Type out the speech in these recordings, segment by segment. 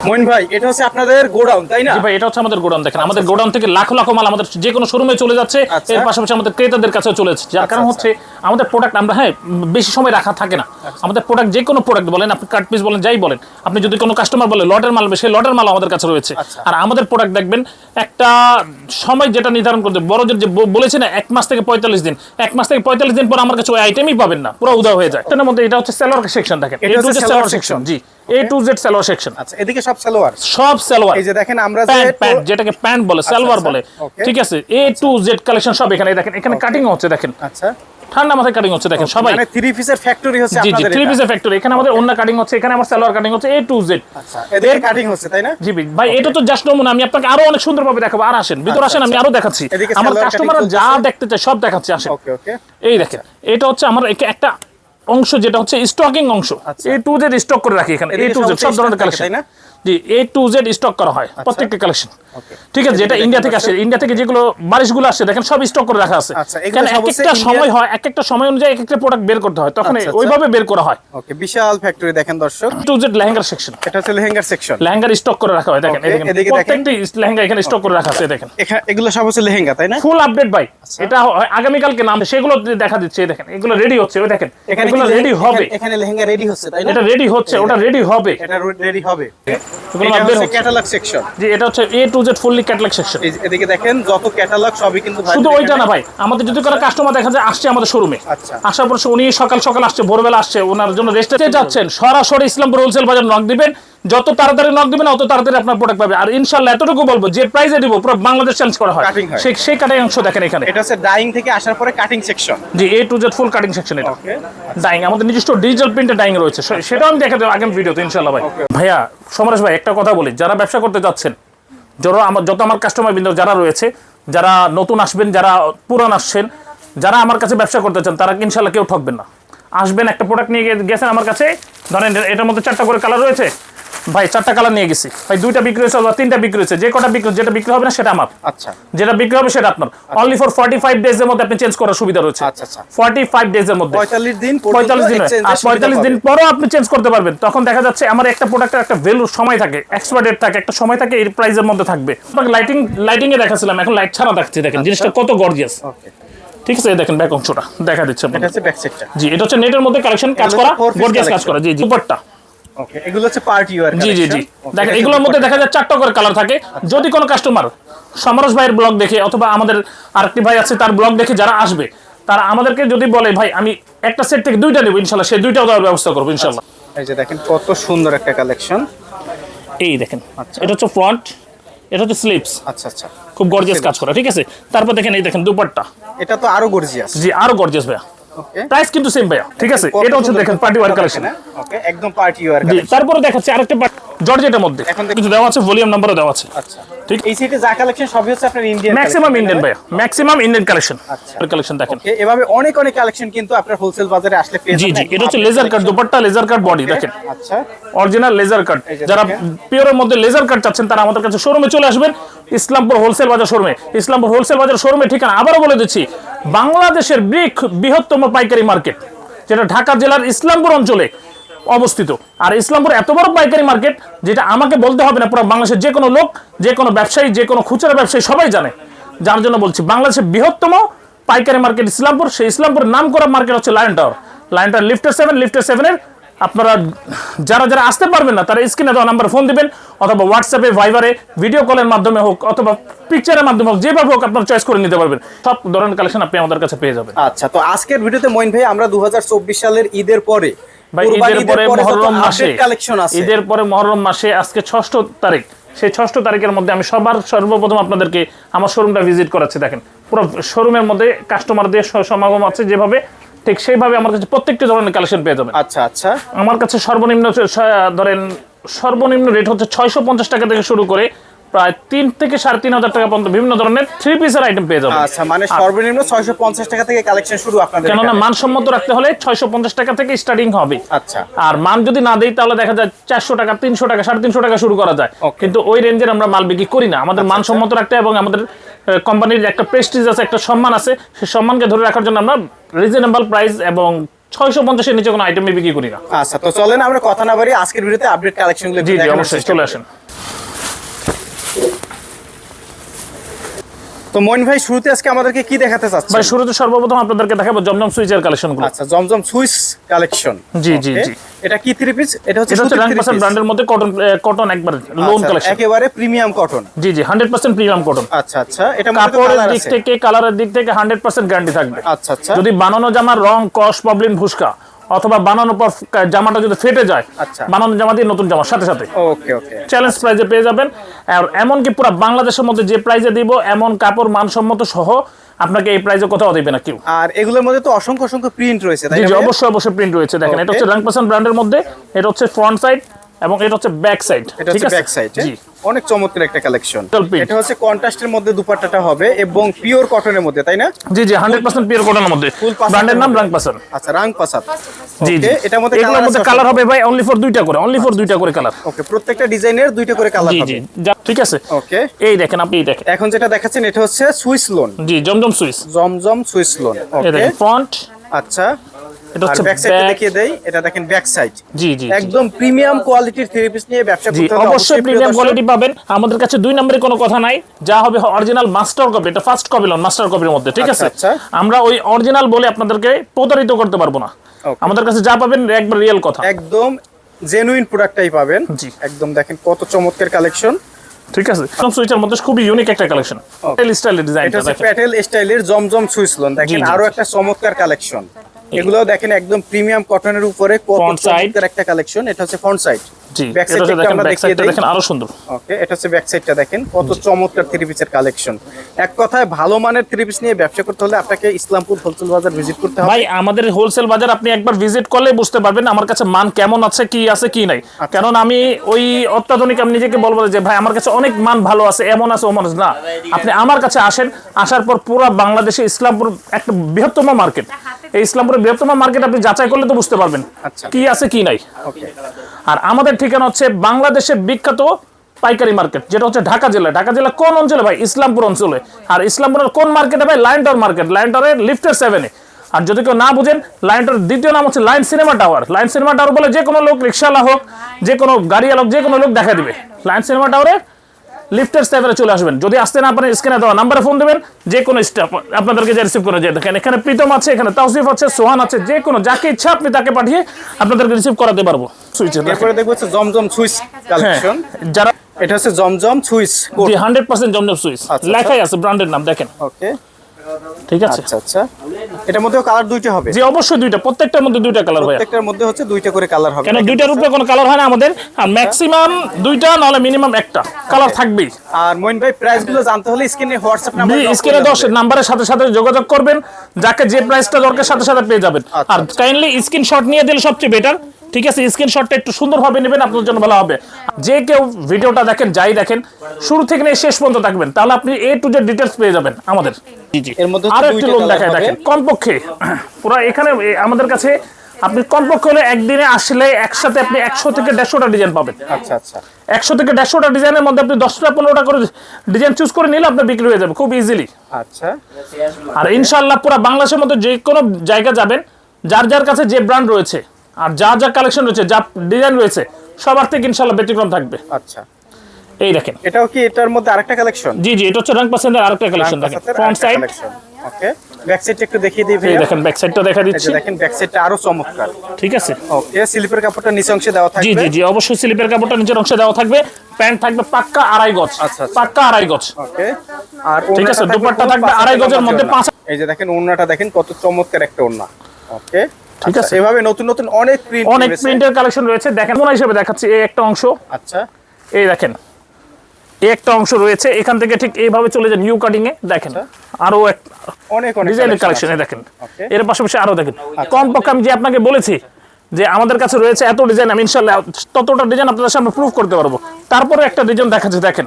মইন ভাই এটা হচ্ছে আপনাদের গোডাউন তাই না? ভাই এটা হচ্ছে আমাদের গোডাউন দেখেন। আমাদের গোডাউন থেকে লাখো লাখো মাল আমাদের যে কোনো শোরুমে চলে যাচ্ছে। আচ্ছা। এর পাশাপাশি আমাদের ক্রেতাদের কাছেও চলে যাচ্ছে যার কারণ আচ্ছা। হচ্ছে আমাদের প্রোডাক্ট আমরা হ্যাঁ বেশি সময় রাখা থাকে না। আমাদের প্রোডাক্ট যে কোনো প্রোডাক্ট বলেন আপনি কাট পিস বলেন যাই বলেন আপনি যদি কোনো কাস্টমার বলে লটের মাল সেই লটের মাল আমাদের কাছে রয়েছে। আচ্ছা। আর আমাদের প্রোডাক্ট দেখবেন একটা সময় যেটা নির্ধারণ করতে বড়দের যে বলেছে না এক মাস থেকে পঁয়তাল্লিশ দিন। এক মাস থেকে পঁয়তাল্লিশ দিন পর আমার কাছে ওই আইটেমই পাবেন না। পুরো উদা হয়ে যায়। মধ্যে এটা হচ্ছে সেলোয়ার সেকশন দেখেন। এটা হচ্ছে section G. A to Z salwar section আচ্ছা এদিকে সব সালোয়ার? সব সালোয়ার। এই যে দেখেন আমরা যে প্যান্ট প্যান্ট যেটাকে প্যান্ট বলে সালোয়ার আচ্ছা, বলে। ঠিক আছে? এ টু জেড কালেকশন সব এখানে দেখেন এখানে কাটিং হচ্ছে দেখেন। আচ্ছা। ঠান্ডা মাথায় কাটিং হচ্ছে দেখেন সবাই। মানে থ্রি পিসের ফ্যাক্টরি হচ্ছে জি জি আপনাদের থ্রি পিসের ফ্যাক্টরি এখানে আমাদের অন্য কাটিং হচ্ছে এখানে আমার সালোয়ার কাটিং হচ্ছে এ টু জেড আচ্ছা কাটিং হচ্ছে তাই না? জি ভাই এটা তো জাস্ট নমুনা আমি আপনাকে আরও অনেক সুন্দরভাবে দেখাবো। আর আসেন ভিতর আচ্ছা, আসেন আমি আচ্ছা। আরও দেখাচ্ছি। আমার যা দেখতে চায় সব দেখাচ্ছি আসেন। ওকে ওকে এই দেখেন এটা হচ্ছে আমার একটা অংশ যেটা হচ্ছে স্টকিং অংশ। এ টু জেড স্টক করে রাখি এখানে এ টু জেড সব সব ধরনের কালেকশন তাই না? জি এ টু জেড স্টক করা হয় প্রত্যেকটা কালেকশন ঠিক আছে যেটা ইন্ডিয়া থেকে আসে ইন্ডিয়া থেকে যেগুলো বারিশগুলো আসছে দেখেন সব স্টক করে রাখা আছে। আচ্ছা, কারণ এক একটা সময় হয় এক একটা সময় অনুযায়ী এক একটা প্রোডাক্ট বের করতে হয় তখন আচ্ছা, আচ্ছা। ওইভাবে বের করা হয়। ওকে বিশাল ফ্যাক্টরি দেখেন দর্শক। টু জেড লেহেঙ্গার সেকশন এটা হচ্ছে লেহেঙ্গার সেকশন লেহেঙ্গার স্টক করে রাখা হয় দেখেন এদিকে প্রত্যেকটি লেহেঙ্গা এখানে স্টক করে রাখা আছে দেখেন। এগুলো সব হচ্ছে লেহেঙ্গা তাই না? ফুল আপডেট ভাই। আচ্ছা। এটা হয়- আগামীকালকে নাম সেগুলো দেখা দিচ্ছে দেখেন এগুলো রেডি হচ্ছে ওই দেখেন এখানে এগুলো রেডি হবে। এখানে লেহেঙ্গা রেডি হচ্ছে তাই না? এটা রেডি হচ্ছে ওটা রেডি হবে। এটা রেডি হবে। এটা হচ্ছে হচ্ছে। ক্যাটালগ সেকশন জি এটা হচ্ছে A to Z fully catalogue section এদিকে দেখেন যত ক্যাটালগ সবই কিন্তু শুধু ওইটা না ভাই আমাদের যদি কোনো কাস্টমার দেখা যায় আসছে আমাদের শোরুমে আচ্ছা। আসার পর উনি সকাল সকাল আসছে ভোরবেলা আসছে ওনার জন্য রেস্টে যাচ্ছেন। সরাসরি ইসলামপুর হোলসেল বাজার নক দিবেন। যত তাড়াতাড়ি নক দিবেন অত তাড়াতাড়ি আপনার প্রোডাক্ট পাবে। আর ইনশাল্লাহ এতটুকু বলব যে প্রাইসে দিব পুরো বাংলাদেশ চেঞ্জ করা হয়। সেই সেই কাটিং অংশ দেখেন এখানে। এটা হচ্ছে ডাইং থেকে আসার পরে cutting section G A to Z full cutting section এটা। ডাইং আমাদের নিজস্ব ডিজিটাল প্রিন্টে ডাইং রয়েছে। সেটাও আমি দেখা দেবো আগামী ভিডিওতে ইনশাল্লাহ ভাই। ভাইয়া সমরেশ ভাই একটা কথা বলি। যারা ব্যবসা করতে যাচ্ছেন যারা আমার যত আমার কাস্টমার বিন্দু যারা রয়েছে যারা নতুন আসবেন যারা পুরান আসছেন যারা আমার কাছে ব্যবসা করতে চান তারা ইনশাল্লাহ কেউ ঠকবেন না। আসবেন একটা প্রোডাক্ট নিয়ে গেছেন আমার কাছে। ধরেন এটার মধ্যে চারটা করে কালার রয়েছে। ভাই চারটা কালার নিয়ে গেছি। ভাই দুইটা বিক্রি হয়েছে অথবা তিনটা বিক্রি হয়েছে যে কটা বিক্রি যেটা বিক্রি হবে না সেটা আমার। আচ্ছা। যেটা বিক্রি হবে সেটা আপনার। Only for forty five days এর মধ্যে আপনি চেঞ্জ করার সুবিধা রয়েছে। আচ্ছা, আচ্ছা। ফর্টি ফাইভ ডেজ এর মধ্যে। 45 দিন পর্যন্ত পঁয়তাল্লিশ দিন আর সুবিধা পঁয়তাল্লিশ দিন পরও আপনি চেঞ্জ করতে পারবেন। তখন দেখা যাচ্ছে আমার একটা প্রোডাক্টের একটা ভ্যালু সময় থাকে এক্সপায়ার ডেট থাকে একটা সময় থাকে এই প্রাইসের মধ্যে থাকবে। আপনাকে লাইটিং লাইটিং এ দেখাছিলাম এখন লাইট ছাড়া দেখাচ্ছি দেখেন জিনিসটা কত গর্জিয়াস ওকে ঠিক আছে দেখেন ব্যাক অংশটা দেখা দিচ্ছে এটা হচ্ছে ব্যাক সেকশন জি এটা হচ্ছে নেটের মধ্যে কালেকশন কাজ করা গর্জিয়াস কাজ করা। জি জি। উপরটা ওকে এগুলো হচ্ছে পার্টি ওয়্যার জি জি জি। দেখেন এগুলোর মধ্যে দেখা যায় চারটা করে কালার থাকে। যদি কোনো কাস্টমার সমরস ভাইয়ের ব্লগ দেখে অথবা আমাদের আরেকটি ভাই আছে তার ব্লগ দেখে যারা আসবে তারা আমাদেরকে যদি বলে ভাই আমি একটা সেট থেকে দুইটা নেব ইনশাল্লাহ সেই দুইটাও দেওয়ার ব্যবস্থা করব ইনশাল্লাহ। এই যে দেখেন কত সুন্দর একটা কালেকশন এই দেখেন এটা হচ্ছে ফ্রন্ট এটা হচ্ছে স্লিপস আচ্ছা আচ্ছা। খুব গর্জিয়াস কাজ করা ঠিক আছে? তারপর দেখেন এই দেখেন দুপাট্টা। এটা তো আরও গর্জিয়াস জি আরও গর্জিয়াস ভাইয়া। প্রাইস কিন্তু সেম ভাইয়া ঠিক আছে এটা হচ্ছে দেখেন পার্টি ওয়ার কালেকশন ওকে একদম পার্টি ওয়ার কালেকশন তারপরে দেখাচ্ছি আরেকটা জর্জেটের মধ্যে কিছু দেওয়া আছে ভলিউম নাম্বারও দেওয়া আছে আচ্ছা ঠিক এই সাইডে যা কালেকশন সবই হচ্ছে আপনার ইন্ডিয়ান ম্যাক্সিমাম ইন্ডিয়ান ভাইয়া ম্যাক্সিমাম ইন্ডিয়ান কালেকশন আচ্ছা। কালেকশন দেখেন। এভাবে অনেক অনেক কালেকশন কিন্তু আপনার হোলসেল বাজারে আসলে পেয়ে জি জি এটা হচ্ছে laser cut dupatta laser cut body দেখেন। আচ্ছা। অরিজিনাল লেজার কাট যারা পিওরের মধ্যে লেজার কাট চাচ্ছেন তারা আমাদের কাছে শোরুমে চলে আসবেন। ইসলামপুর হোলসেল বাজার শোরুমে ইসলামপুর হোলসেল বাজার শোরুমে ঠিকানা আবারও বলে দিচ্ছি বাংলাদেশের বৃহ- বৃহত্তম পাইকারি মার্কেট যেটা ঢাকা জেলার ইসলামপুর অঞ্চলে। অবস্থিত। আর ইসলামপুর এত বড় পাইকারি মার্কেট, যেটা আমাকে বলতে হবে না, পুরো বাংলাদেশের যে কোনো লোক, যে কোনো ব্যবসায়ী, যে কোনো খুচরা ব্যবসায়ী সবাই জানে। যার জন্য বলছি, বাংলাদেশের বৃহত্তম পাইকারি মার্কেট ইসলামপুর, সেই ইসলামপুরের নাম করা মার্কেট হচ্ছে Lion Tower. Lion Tower lifter seven, lifter সেভেনের আপনারা যারা যারা আসতে পারবেন না, তারা স্ক্রিনে দেওয়া নাম্বার ফোন দিবেন, অথবা হোয়াটসঅ্যাপে ভাইবারে ভিডিও কলের মাধ্যমে হোক, অথবা পিকচারের মাধ্যমে হোক, যেভাবে হোক আপনার চয়েস করে নিতে পারবেন। সব ধরনের কালেকশন আপনি আমাদের কাছে পেয়ে যাবেন। আচ্ছা তো আজকের ভিডিওতে মইন ভাই, আমরা 2024 সালের ঈদের পরে ঈদের পরে মহরম মাসে ঈদের পরে মহরম মাসে আজকে ষষ্ঠ তারিখ সেই ষষ্ঠ তারিখের মধ্যে আমি সবার সর্বপ্রথম আপনাদেরকে আমার শোরুমটা ভিজিট করাচ্ছি দেখেন। পুরো শোরুমের মধ্যে কাস্টমারদের সমাগম আছে যেভাবে ঠিক সেইভাবে আমার কাছে প্রত্যেকটি ধরনের কালেকশন পেয়ে যাবেন। আচ্ছা আচ্ছা। আমার কাছে সর্বনিম্ন ধরেন সর্বনিম্ন রেট হচ্ছে ছয়শো পঞ্চাশ টাকা থেকে শুরু করে প্রায় তিন থেকে সাড়ে তিন হাজার টাকা পর্যন্ত বিভিন্ন ধরনের থ্রি পিসের আইটেম পেয়ে যাবেন। আচ্ছা মানে সর্বনিম্ন 650 টাকা থেকে কালেকশন শুরু আপনাদের কেননা মানসম্মত রাখতে হলে ছয়শো পঞ্চাশ টাকা থেকে স্টার্টিং হবে। আচ্ছা। আর মান যদি না দেই তাহলে দেখা যায় চারশো টাকা তিনশো টাকা সাড়ে তিনশো টাকা শুরু করা যায়। কিন্তু ওই রেঞ্জের আমরা মাল বিক্রি করি না। আমাদের মানসম্মত রাখতে এবং আমাদের কোম্পানির একটা প্রেস্টিজ আছে একটা সম্মান আছে। সেই সম্মানকে ধরে রাখার জন্য আমরা রিজনেবল প্রাইস এবং ছয়শো পঞ্চাশের নিচে কোনো আইটেমে বিক্রি করি না। আচ্ছা তো চলেন আমরা কথা না বাড়ি আজকের ভিডিওতে আপডেট কালেকশনগুলো জি জি অবশ্যই চলে আসেন। তো মইন ভাই শুরুতে আজকে আমাদেরকে কি দেখাতে চাচ্ছেন? ভাই শুরুতে সর্বপ্রথম আপনাদেরকে দেখাবো জমজম সুইচের কালেকশনগুলো আচ্ছা জমজম সুইস কালেকশন জি, জি, জি। এটা কি থ্রি পিস এটা হচ্ছে এটা হচ্ছে পার্সেন্ট ব্র্যান্ডের মধ্যে কটন কটন একবার লোন আচ্ছা, কালেকশন একেবারে প্রিমিয়াম কটন জি জি হান্ড্রেড পার্সেন্ট প্রিমিয়াম কটন আচ্ছা আচ্ছা এটা কাপড়ের দিক থেকে কালারের দিক থেকে হান্ড্রেড পার্সেন্ট গ্যারান্টি থাকবে। আচ্ছা আচ্ছা। যদি বানানো জামার রং কস প্রবলেম ভুসকা অথবা বানানোর পর জামাটা যদি ফেটে যায় আচ্ছা। বানানো জামা দিয়ে নতুন জামার সাথে সাথে। ওকে ওকে। চ্যালেঞ্জ প্রাইজে পেয়ে যাবেন। আর এমনকি পুরো বাংলাদেশের মধ্যে যে প্রাইজে দিব এমন কাপড় মানসম্মত সহ আপনাকে এই প্রাইজে কোথাও দিবে না কেউ। আর এগুলোর মধ্যে তো অসংখ্য অসংখ্য প্রিন্ট রয়েছে তাই না জি অবশ্যই অবশ্যই প্রিন্ট রয়েছে। দেখেন এটা হচ্ছে পার্সেন্ট ব্র্যান্ডের মধ্যে এটা হচ্ছে ফ্রন্ট সাইড এবং এটা হচ্ছে ব্যাক সাইড এটা ঠিক হচ্ছে আছে? ব্যাক সাইড জি। অনেক চমৎকার একটা কালেকশন এটা হচ্ছে কন্ট্রাস্টের মধ্যে দুপাট্টাটা হবে এবং পিওর কটনের মধ্যে তাই না? জি জি হান্ড্রেড পার্সেন্ট পিওর কটনের মধ্যে। ব্র্যান্ডের নাম মধ্যে। র্যাঙ্ক আচ্ছা রাং পাসাদ জি জি। এটার মধ্যে এগুলোর মধ্যে কালার হবে ভাই অনলি ফর দুইটা করে অনলি ফর দুইটা করে কালার ওকে প্রত্যেকটা ডিজাইনের দুইটা করে কালার হবে। জি যা- ঠিক আছে। ওকে এই দেখেন আপনি এই দেখেন। এখন যেটা দেখাচ্ছেন এটা হচ্ছে সুইস লোন জি Zamzam Swiss Zamzam Swiss lawn okay front আচ্ছা এটা হচ্ছে ব্যাক সাইড দেখিয়ে দেই এটা দেখেন ব্যাক সাইড জি জি জি। একদম প্রিমিয়াম কোয়ালিটির থ্রি পিস নিয়ে ব্যবসা করতে হলে অবশ্যই প্রিমিয়াম কোয়ালিটি পাবেন। আমাদের কাছে দুই নম্বরে কোনো কথা নাই। যা হবে অরিজিনাল মাস্টার কপি এটা ফার্স্ট কপি লন মাস্টার কপির মধ্যে ঠিক আচ্ছা, আছে? আচ্ছা। আমরা ওই অরিজিনাল বলে আপনাদেরকে প্রতারিত করতে পারব না। আমাদের কাছে যা পাবেন একবার রিয়েল কথা। একদম জেনুইন প্রোডাক্টটাই পাবেন। জি। একদম দেখেন কত চমৎকার কালেকশন ঠিক আছে? একদম সুইচের মধ্যে খুবই ইউনিক একটা কালেকশন প্যাটেল স্টাইলের এটা ডিজাইনটা হচ্ছে প্যাটেল স্টাইলের জমজম সুইস লোন দেখেন আরও একটা চমৎকার কালেকশন এগুলো দেখেন একদম প্রিমিয়াম কটনের উপরে কত। চমৎকার একটা কালেকশন এটা হচ্ছে ফ্রন্ট সাইড ব্যাক সাইডটা আমরা দেখিয়ে দেই। দেখেন আরও সুন্দর। ওকে এটা হচ্ছে ব্যাক সাইডটা দেখেন কত চমৎকার থ্রি পিসের কালেকশন এক কথায় ভালো মানের থ্রি পিস নিয়ে ব্যবসা করতে হলে আপনাকে ইসলামপুর হোলসেল বাজার ভিজিট করতে হবে। ভাই আমাদের হোলসেল বাজার আপনি একবার ভিজিট করলে বুঝতে পারবেন আমার কাছে মান কেমন আছে কি আছে কি নাই। আচ্ছা। কারণ আমি ওই অত্যাধুনিক আমি নিজেকে বলব যে ভাই আমার কাছে অনেক মান ভালো আছে এমন আছে ওমন না আপনি আমার কাছে আসেন আসার পর পুরো বাংলাদেশে ইসলামপুর একটা বৃহত্তম মার্কেট এই ইসলামপুরের বৃহত্তম মার্কেট আপনি যাচাই করলে তো বুঝতে পারবেন আচ্ছা। কি আছে কি নাই। আর আমাদের ঠিকানা হচ্ছে বাংলাদেশের বিখ্যাত পাইকারি মার্কেট, যেটা হচ্ছে ঢাকা জেলা। ঢাকা জেলা কোন অঞ্চলে ভাই? ইসলামপুর অঞ্চলে। আর ইসলামপুরের কোন মার্কেটে ভাই? লাইন টাওয়ার মার্কেট লাইন টাওয়ারের লিফটের সেভেনে আর যদি কেউ না বুঝেন লাইন টাওয়ার দ্বিতীয় নাম হচ্ছে Lion cinema tower. Lion cinema tower বলে যে কোনো লোক, রিক্সাওয়ালা হোক, যে কোনো গাড়িওয়ালা হোক, যে কোনো লোক দেখা দিবে। লাইন সিনেমা টাওয়ারে লিফটের সেভেনে চলে আসবেন। যদি আসতে না পারেন স্ক্রিনে দেওয়া নাম্বারে ফোন দেবেন যে কোনো স্টাফ আপনাদেরকে যে রিসিভ করে যায়। দেখেন এখানে প্রীতম আছে এখানে তাওসিফ আছে সোহান আছে যে কোনো যাকে ইচ্ছা আপনি তাকে পাঠিয়ে আপনাদেরকে রিসিভ করাতে পারব। সুইচের এরপরে দেখব হচ্ছে জমজম হ্যাঁ কালেকশন যারা এটা হচ্ছে জমজম সুইস জি হান্ড্রেড পার্সেন্ট জমজম সুইচ। আচ্ছা। লেখাই আছে ব্র্যান্ডের নাম দেখেন। ওকে ঠিক আছে? আচ্ছা আচ্ছা। এটার মধ্যেও কালার দুইটা হবে। জি অবশ্যই দুইটা। প্রত্যেকটার মধ্যে দুইটা কালার ভাই প্রত্যেকটার মধ্যে হচ্ছে দুইটা করে কালার হবে। কেন দুইটার উপরে কোনো কালার হয় না আমাদের? আর ম্যাক্সিমাম দুইটা নাহলে মিনিমাম একটা। কালার থাকবেই। আর মইন ভাই প্রাইসগুলো জানতে হলে স্ক্রিনে হোয়াটসঅ্যাপ নাম্বার স্ক্রিনে দশ নাম্বারের সাথে সাথে যোগাযোগ করবেন। যাকে যে প্রাইসটা দরকার সাথে সাথে পেয়ে যাবেন। আচ্ছা, আর কাইন্ডলি স্ক্রিনশট নিয়ে দিলে সবচেয়ে বেটার ঠিক আছে স্ক্রিনশটটা একটু সুন্দরভাবে নেবেন আপনার জন্য ভালো হবে। যে কেউ ভিডিওটা দেখেন যাই দেখেন শুরু থেকে নিয়ে শেষ পর্যন্ত থাকবেন। তাহলে আপনি এ টু জেড ডিটেলস পেয়ে যাবেন আমাদের। আরও একটু colour দেখায়। দেখেন কমপক্ষে পুরো এখানে আমাদের কাছে আপনি কমপক্ষে হলে একদিনে আসলে একসাথে আপনি একশো থেকে দেড়শোটা ডিজাইন পাবেন। আচ্ছা আচ্ছা। একশো থেকে দেড়শোটা ডিজাইনের মধ্যে আপনি দশটা পনেরোটা করে ডিজাইন চুজ করে নিলে আপনার বিক্রি হয়ে যাবে খুব ইজিলি আচ্ছা। আর ইনশাল্লাহ পুরো বাংলাদেশের মধ্যে যে কোনো জায়গা যাবেন যার যার কাছে যে ব্র্যান্ড রয়েছে আর যা যা কালেকশন রয়েছে যা ডিজাইন রয়েছে সবার থেকে ইনশাল্লাহ ব্যতিক্রম থাকবে। আচ্ছা। এই দেখেন। এটাও কি এটার মধ্যে আরেকটা কালেকশন জি জি এটা হচ্ছে রং পার্সেন্টের আরেকটা কালেকশন দেখেন। ফ্রন্ট সাইড ওকে ব্যাক সাইডটা একটু দেখিয়ে দিই ভাইয়া। দেখেন ব্যাক সাইডটা দেখা দিচ্ছি। দেখেন ব্যাক সাইডটা আরও চমৎকার। ঠিক আছে। ওকে স্লিপের কাপড়টা নিচে অংশে দেওয়া থাকবে। জি জি জি অবশ্যই স্লিপের কাপড়টা নিচের অংশে দেওয়া থাকবে। প্যান্ট থাকবে পাক্কা আড়াই গজ। আচ্ছা, আচ্ছা। পাক্কা আড়াই গজ। ওকে আর ঠিক আছে, দুপাট্টা থাকবে আড়াই গজের মধ্যে পাঁচ- এই যে দেখেন ওড়নাটা দেখেন কত চমৎকার একটা ওড়না। ওকে ঠিক আচ্ছা, আছে। এভাবে নতুন নতুন অনেক প্রিন্ট অনেক প্রিন্টের কালেকশন রয়েছে। দেখেন মনে হিসেবে দেখাচ্ছি এই একটা অংশ। আচ্ছা। এই দেখেন এই একটা অংশ রয়েছে। এখান থেকে ঠিক এইভাবে চলে যায় নিউ কাটিং এ। দেখেন আরও এক অনেক অনেক ডিজাইনের কালেকশনে দেখেন। এর পাশাপাশি আরও দেখেন। কমপক্ষে আমি যে আপনাকে বলেছি যে আমাদের কাছে রয়েছে এত ডিজাইন আমি ইনশাল্লাহ ততটা ডিজাইন আপনাদের সামনে প্রুফ করতে পারব। তারপরে একটা ডিজাইন দেখাচ্ছে দেখেন।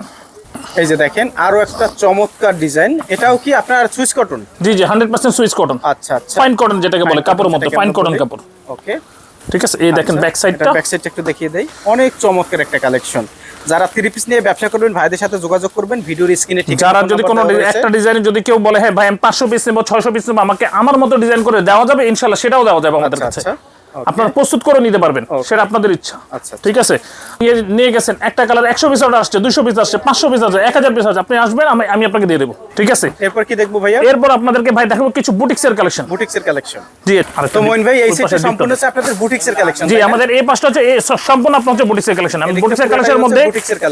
এই যে দেখেন আরও একটা চমৎকার ডিজাইন। এটাও কি আপনার সুইস কটন? জি জি হান্ড্রেড পার্সেন্ট সুইচ কটন। আচ্ছা আচ্ছা। ফাইন কটন যেটাকে বলে কাপড়ের মধ্যে ফাইন কটন কাপড়। ওকে ঠিক আছে এই দেখেন ব্যাক সাইডটা ব্যাক সাইডটা একটু দেখিয়ে দেই। অনেক চমৎকার একটা কালেকশন। যারা থ্রি পিস নিয়ে ব্যবসা করবেন ভাইদের সাথে যোগাযোগ করবেন ভিডিওর স্ক্রিনে ঠিক যারা যদি কোনো একটা ডিজাইন যদি কেউ বলে হ্যাঁ ভাই আমি পাঁচশো পিস নেব ছয়শো পিস নেব আমাকে আমার মতো ডিজাইন করে দেওয়া যাবে ইনশাল্লাহ সেটাও দেওয়া যাবে আমাদের আচ্ছা, কাছে। আচ্ছা। আপনারা প্রস্তুত করে নিতে পারবেন সেটা আপনাদের ইচ্ছা। আচ্ছা, ঠিক আছে? নিয়ে গেছেন একটা কালার একশো পিস অর্ডার আসছে দুশো পিস আসছে পাঁচশো পিস আসছে এক হাজার পিস আসছে। আপনি আসবেন আমি আমি আপনাকে দিয়ে দেবো। ঠিক আছে? এরপর কি দেখব ভাইয়া? এরপর আপনাদেরকে ভাই দেখাবো কিছু বুটিক্সের কালেকশন বুটিক্স এর কালেকশন জি তো মইন ভাই এই সেটটা সম্পূর্ণ। হচ্ছে আপনাদের বুটিক্স এর কালেকশন জি আমাদের এই পাশটা হচ্ছে সম্পূর্ণ আপনার হচ্ছে বুটিক্সের কালেকশন আমি বুটিক্সের পুরোটাই কালেকশনের মধ্যে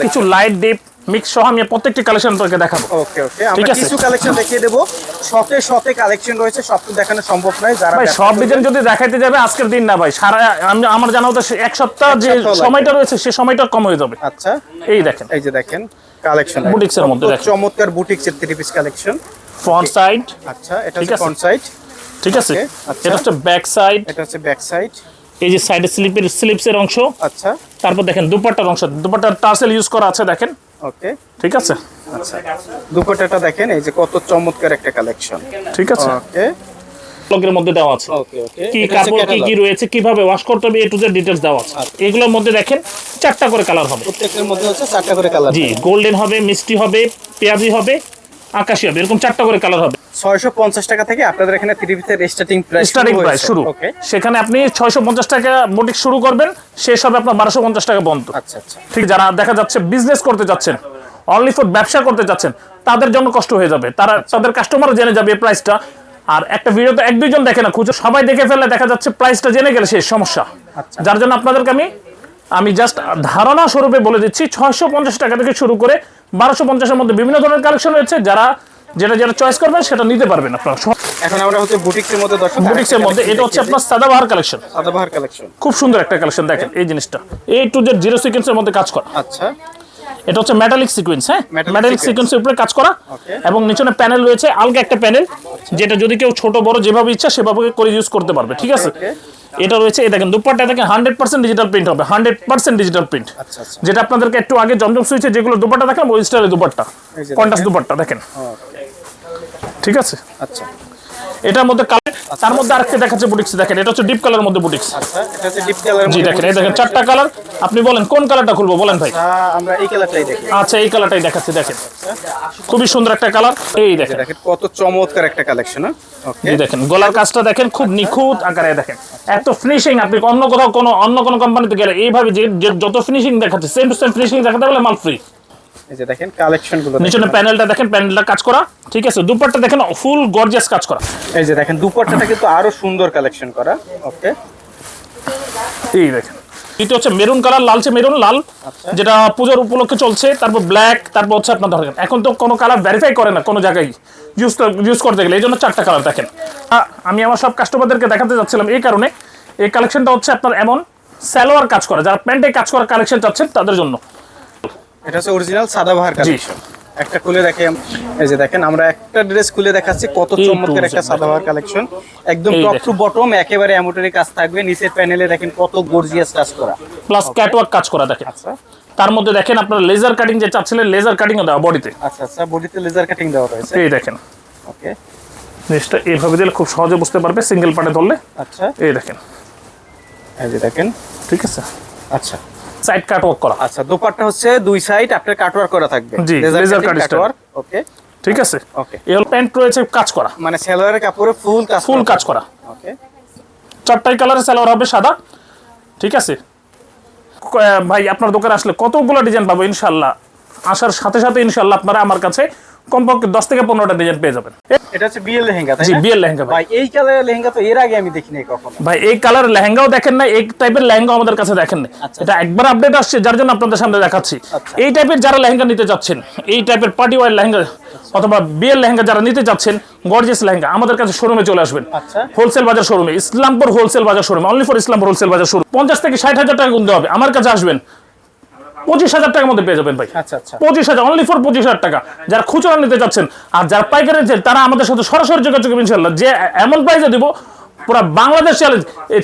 কিছু লাইট ডিপ মিক্স সহ আমি প্রত্যেকটি কালেকশন আপনাকে দেখাবো। ওকে ওকে আমরা কিছু কালেকশন দেখিয়ে দেবো। শতে শতে কালেকশন রয়েছে সব তো দেখানো সম্ভব নয় যারা ভাই সব ডিজাইন যদি দেখাইতে যাবে আজকের দিন না ভাই। সারা আমি আমার জানা হতো এক সপ্তাহ যে সময়টা রয়েছে সে সময়টা কম হয়ে যাবে। আচ্ছা। এই দেখেন। এই যে দেখেন কালেকশন এর মধ্যে দেখেন। চমৎকার বুটিক্স এর three piece collection front side আচ্ছা এটা হচ্ছে ফ্রন্ট সাইড ঠিক আছে। এটা হচ্ছে ব্যাক সাইড এটা হচ্ছে ব্যাক সাইড এই যে সাইডে স্লিপের স্লিপসের অংশ। আচ্ছা। তারপর দেখেন দুপাট্টার অংশ। দুপাট্টার টার্সেল ইউজ করা আছে দেখেন। ওকে। ঠিক আছে? আচ্ছা। দুপাট্টাটা দেখেন এই যে কত চমৎকার একটা কালেকশন ঠিক আছে। ওকে। ব্লগের মধ্যে দেওয়া আছে। ওকে ওকে। কি কাপড় কি কি রয়েছে কীভাবে ওয়াশ করতে হবে এ টু জেড ডিটেলস দেওয়া আছে। আচ্ছা। এগুলোর মধ্যে দেখেন চারটা করে কালার হবে। প্রত্যেকের মধ্যে হচ্ছে চারটা করে কালার জি গোল্ডেন হবে মিষ্টি হবে পেঁয়াজি হবে আকাশি হবে এরকম চারটা করে কালার হবে। টাকা থেকে আপনাদের এখানে থ্রি পিসের স্টার্টিং প্রাইস স্টার্টিং প্রাইস শুরু। সেখানে আপনি ছয়শো পঞ্চাশ টাকা বুটিক শুরু করবেন শেষ হবে আপনার বারোশো পঞ্চাশ টাকা বন্ধ। আচ্ছা আচ্ছা। ঠিক যারা দেখা যাচ্ছে বিজনেস করতে যাচ্ছেন অনলি ফর ব্যবসা করতে যাচ্ছেন তাদের জন্য কষ্ট হয়ে যাবে। তারা তাদের কাস্টমার জেনে যাবে এই প্রাইসটা আর একটা ভিডিওতে এক দুইজন দেখে না খুঁজে সবাই দেখে ফেললে দেখা যাচ্ছে প্রাইসটা জেনে গেলে সেই সমস্যা। আচ্ছা। যার জন্য আপনাদেরকে আমি আমি জাস্ট ধারণা স্বরূপে বলে দিচ্ছি ছয়শো পঞ্চাশ টাকা থেকে শুরু করে বারোশো পঞ্চাশের মধ্যে বিভিন্ন ধরনের কালেকশন রয়েছে যারা যেটা যেটা চয়েস করবেন সেটা নিতে পারবেন আপনারা। এখন আমরা হচ্ছে বুটিক্স এর মধ্যে দর্শক বুটিক্সের মধ্যে এটা হচ্ছে আপনার সাদাবাহার কালেকশন। সাদাবাহার কালেকশন। খুব সুন্দর একটা কালেকশন দেখেন এই জিনিসটা। এ টু জেড জিরো সিকোয়েন্সের মধ্যে কাজ করা। আচ্ছা। এটা হচ্ছে মেটালিক সিকোয়েন্স হ্যাঁ? মেটালিক সিকোয়েন্সের উপরে কাজ করা। এবং নিচনে প্যানেল রয়েছে আলগা একটা প্যানেল যেটা যদি কেউ ছোট বড় যেভাবে ইচ্ছা সেভাবে করে ইউজ করতে পারবে ঠিক আছে. এটা রয়েছে এই দেখেন দুপাট্টা দেখেন হান্ড্রেড পার্সেন্ট ডিজিটাল প্রিন্ট হবে হান্ড্রেড পার্সেন্ট ডিজিটাল প্রিন্ট যেটা আপনাদেরকে একটু আগে জমজম সুইচে যেগুলো দুপাটা দেখেন ওই স্টাইলের দুপাট্টা কন্টাস দেখেন। দুপাট্টা দেখেন। ঠিক আছে? আচ্ছা। এটার মধ্যে তার মধ্যে আরেকটা দেখাচ্ছে বুটিক্স দেখেন এটা হচ্ছে ডিপ কালার মধ্যে বুটিক্স আচ্ছা এটা হচ্ছে ডিপ কালার জি দেখেন এই দেখেন চারটা কালার আপনি বলেন কোন কালারটা খুলবো বলেন ভাই। আমরা এই কালারটাই দেখি। আচ্ছা এই কালারটাই দেখাচ্ছি দেখেন। খুবই সুন্দর একটা কালার এই দেখেন। দেখেন কত চমৎকার একটা কালেকশন ওকে এই দেখেন গলার কাজটা দেখেন খুব নিখুঁত আকারে দেখেন। এত ফিনিশিং আপনি অন্য কোথাও কোনো অন্য কোনো কোম্পানিতে গেলে এইভাবে যে যত ফিনিশিং দেখাচ্ছে সেম টু সেম ফিনিশিং দেখাতে পারলে মাল ফ্রি এই যে দেখেন কালেকশনগুলো নিচনে প্যানেলটা দেখেন প্যানেলটা কাজ করা ঠিক আছে? দুপাট্টা দেখেন ফুল গর্জিয়াস কাজ করা। এই যে দেখেন দুপাট্টাটা কিন্তু আরও সুন্দর কালেকশন করা ওকে এই দেখেন এটা হচ্ছে মেরুন কালার লালচে মেরুন লাল আচ্ছা। যেটা পুজোর উপলক্ষে চলছে তারপর ব্ল্যাক তারপর হচ্ছে আপনার ধরেন এখন তো কোনো কালার ভেরিফাই করে না কোনো জায়গায় ইউজ ইউজ করতে গেলে এই জন্য চারটা কালার দেখেন। আমি আমার সব কাস্টমারদেরকে দেখাতে যাচ্ছিলাম এই কারণে এই কালেকশনটা হচ্ছে আপনার এমন সালোয়ার কাজ করা যারা প্যান্টে কাজ করা কালেকশন চাচ্ছেন তাদের জন্য। এটা হচ্ছে অরিজিনাল সাদাবাহার কালেকশন একটা খুলে দেখে এই যে দেখেন আমরা একটা ড্রেস খুলে দেখাচ্ছি কত চমৎকার একটা Z সাদাবাহার কালেকশন একদম টপ টু বটম একেবারে এমোটারি কাজ থাকবে। নিচের প্যানেলে দেখেন কত গর্জিয়াস কাজ করা। প্লাস ক্যাটওয়ার্ক কাজ করা দেখেন। আচ্ছা। তার মধ্যে দেখেন আপনার লেজার কাটিং যে চাচ্ছিলেন লেজার কাটিংও দেওয়া বডিতে আচ্ছা আচ্ছা বডিতে লেজার কাটিং দেওয়া রয়েছে এই দেখেন। ওকে জিনিসটা এইভাবে দিলে খুব সহজে বুঝতে পারবে সিঙ্গেল পার্টে ধরলে। আচ্ছা। এই দেখেন। এই যে দেখেন। ঠিক আছে। আচ্ছা। সাইড কাটওয়ার্ক করা। আচ্ছা দোপাট্টা হচ্ছে দুই সাইড আপনার কাটওয়ার্ক করা থাকবে। জি, লেজার কাট। কাটওয়ার্ক ওকে ঠিক আছে। ওকে এল প্যান্ট রয়েছে কাজ করা। মানে সেলোয়ারের কাপড়ে ফুল কাজ ফুল কাজ করা। ওকে চারটাই কালারের সালোয়ার হবে সাদা। ঠিক আছে। ভাই আপনার দোকানে আসলে কতগুলো ডিজাইন পাবো ইনশাল্লাহ? আসার সাথে সাথে ইনশাল্লাহ আপনারা আমার কাছে কমপক্ষে দশ থেকে পনেরোটা ডিজাইন পেয়ে যাবেন। এটা হচ্ছে বিয়ের লেহেঙ্গা জি না? বিয়ের লেহেঙ্গা ভাই। ভাই এই কালারের লেহেঙ্গা তো এর আগে আমি দেখিনি কখনো। ভাই এই কালার লেহেঙ্গাও দেখেন না এই টাইপের লেহেঙ্গা আমাদের কাছে দেখেন না আচ্ছা। এটা একবার আপডেট আসছে যার জন্য আপনাদের সামনে দেখাচ্ছি। আচ্ছা। এই টাইপের যারা লেহেঙ্গা নিতে যাচ্ছেন এই টাইপের পার্টি ওয়ার লেহেঙ্গা অথবা বিয়ের লেহেঙ্গা যারা নিতে যাচ্ছেন গর্জিয়াস লেহেঙ্গা আমাদের কাছে শোরুমে চলে আসবেন। আচ্ছা। হোলসেল বাজার শোরুমে ইসলামপুর হোলসেল বাজার শোরুমে only for Islampur wholesale bazaar showroom পঞ্চাশ থেকে ষাট হাজার টাকা গুনতে হবে আমার কাছে আসবেন। পঁচিশ হাজার টাকার মধ্যে পেয়ে যাবেন ভাই। আচ্ছা আচ্ছা। পঁচিশ হাজার অনলি ফর পঁচিশ হাজার টাকা। যারা খুচরা নিতে চাচ্ছেন আর যারা পাইকারি নিচ্ছেন তারা আমাদের সাথে সরাসরি যোগাযোগ ইনশাল্লাহ। যে এমন প্রাইজে দিব পুরা বাংলাদেশ চ্যালেঞ্জ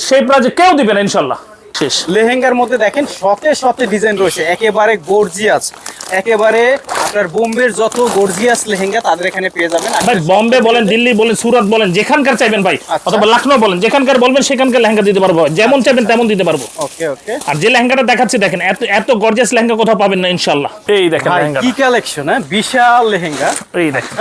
সেই প্রাইজে কেউ দিবেন ইনশাল্লাহ। শেষ। লেহেঙ্গার মধ্যে দেখেন শতে শতে ডিজাইন রয়েছে। একেবারে গর্জিয়াস একেবারে আপনার বোম্বের যত গর্জিয়াস লেহেঙ্গা তাদের এখানে পেয়ে যাবেন। ভাই বম্বে বলেন দিল্লি বলেন সুরাট বলেন যেখানকার চাইবেন ভাই আচ্ছা। অথবা লখনৌ বলেন যেখানকার বলবেন সেখানকার লেহেঙ্গা দিতে পারব যেমন চাইবেন তেমন দিতে পারব। ওকে ওকে। আর যে লেহেঙ্গাটা দেখাচ্ছি দেখেন এত এত গর্জিয়াস লেহেঙ্গা কোথাও পাবেন না ইনশাল্লাহ এই দেখেন লেহেঙ্গা কি কালেকশন হ্যাঁ? বিশাল লেহেঙ্গা। এই দেখেন।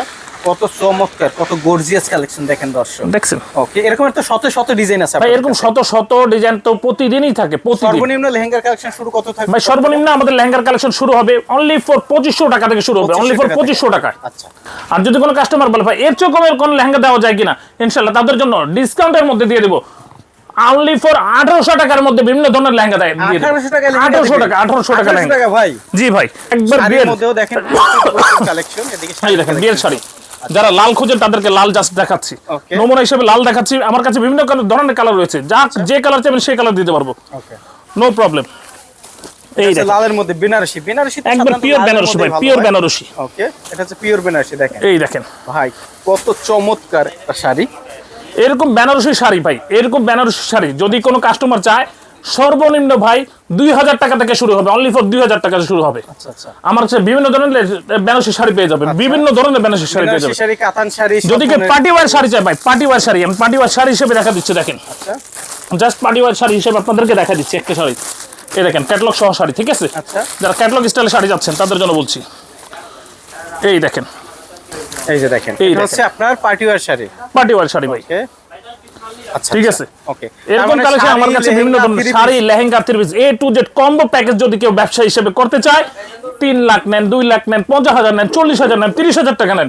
কত চমৎকার কত গর্জিয়াস কালেকশন দেখেন দর্শক। দেখছেন? ওকে এরকম একটা শত শত ডিজাইন আছে ভাই এরকম শত শত ডিজাইন তো প্রতিদিনই থাকে সর্বনিম্ন লেহেঙ্গার কালেকশন শুরু কত থাকবে? ভাই সর্বনিম্ন আমাদের লেহেঙ্গার কালেকশন শুরু হবে অনলি ফর পঁচিশশো টাকা থেকে শুরু হবে অনলি ফর টাকা থেকে। পঁচিশশো টাকায় আচ্ছা। আর যদি কোনো কাস্টমার বলে ভাই এর চেয়ে কমের কোন লেহেঙ্গা দেওয়া যায় কিনা? ইনশাল্লাহ তাদের জন্য ডিসকাউন্টের মধ্যে দিয়ে দেবো। অনলি ফর আঠারোশো টাকার মধ্যে বিভিন্ন ধরনের লেহেঙ্গা দেয় দিয়ে দেবো। 1800 টাকা লেহেঙ্গা আঠারোশো দিবেন? টাকা আঠারোশো টাকা 1800 লেহেঙ্গা। টাকা ভাই। জি ভাই একবার বিয়ের মধ্যেও দেখেন কালেকশন এদিকে দেখেন বিয়ের শাড়ি। যারা লাল খোঁজেন তাদেরকে লাল জাস্ট দেখাচ্ছি। নমুনা হিসেবে লাল দেখাচ্ছি। আমার কাছে বিভিন্ন ধরনের কালার রয়েছে। যা যে কালার চাইবেন সেই কালার দিতে পারব। নো প্রবলেম এই দেখেন। লালের মধ্যে বেনারসি। বেনারসি তো পিওর বেনারসি ভাই পিওর বেনারসি। ওকে এটা হচ্ছে পিওর বেনারসি দেখেন। এই দেখেন। ভাই কত চমৎকার একটা শাড়ি। এরকম বেনারসি শাড়ি ভাই এরকম বেনারসি শাড়ি। যদি কোনো কাস্টমার চায় সর্বনিম্ন ভাই দুই হাজার টাকা থেকে শুরু হবে। অনলি ফর দুই হাজার টাকা থেকে শুরু হবে। আচ্ছা আচ্ছা। আমার কাছে বিভিন্ন ধরনের বেনারসি শাড়ি পেয়ে যাবেন। বিভিন্ন ধরনের বেনারসি শাড়ি পেয়ে সব যদি কেউ পার্টি ওয়ার শাড়ি চাই ভাই পার্টি ওয়ার শাড়ি আমি পার্টি ওয়ার শাড়ি হিসেবে দেখা দিচ্ছি দেখেন। আচ্ছা। জাস্ট পার্টি ওয়ার শাড়ি হিসেবে আপনাদেরকে দেখা দিচ্ছি একটা শাড়ি। এই দেখেন ক্যাটলগ সহ শাড়ি ঠিক আছে? আচ্ছা। যারা ক্যাটলগ স্টাইলে শাড়ি যাচ্ছেন তাদের জন্য বলছি। এই দেখেন। এই যে দেখেন এই হচ্ছে আপনার party wear sari. Party wear sari ভাই। ওকে আচ্ছা ঠিক আছে। ওকে এরকম কালেকশন আমার কাছে বিভিন্ন ধরনের sari lehenga three piece A to Z combo package যদি কেউ ব্যবসা হিসেবে করতে চায় তিন লাখ নেন দুই লাখ নেন পঞ্চাশ হাজার নেন চল্লিশ হাজার নেন তিরিশ হাজার টাকা নেন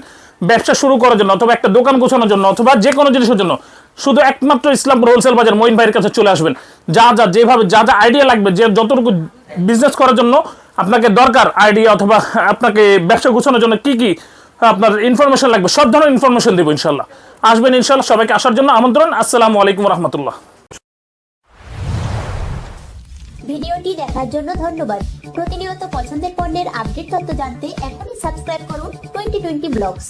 ব্যবসা শুরু করার জন্য অথবা একটা দোকান গোছানোর জন্য অথবা যে কোনো জিনিসের জন্য শুধু একমাত্র ইসলামপুর হোলসেল বাজার মঈন ভাইয়ের কাছে চলে আসবেন। যা যা যেভাবে যা যা আইডিয়া লাগবে যে যতটুকু বিজনেস করার জন্য আপনাকে দরকার আইডিয়া অথবা আপনাকে ব্যবসা গোছানোর জন্য কি কি আপনার ইনফরমেশন লাগবে, সব ধরনের ইনফরমেশন দেবো ইনশাল্লাহ। আসবেন ইনশাল্লাহ, সবাইকে আসার জন্য আমন্ত্রণ, আসসালামু আলাইকুম রহমতুল্লাহ। ভিডিওটি দেখার জন্য ধন্যবাদ। প্রতিনিয়ত পছন্দের পণ্যের আপডেট তথ্য জানতে এখনই সাবস্ক্রাইব করুন টোয়েন্টি টোয়েন্টি ব্লগস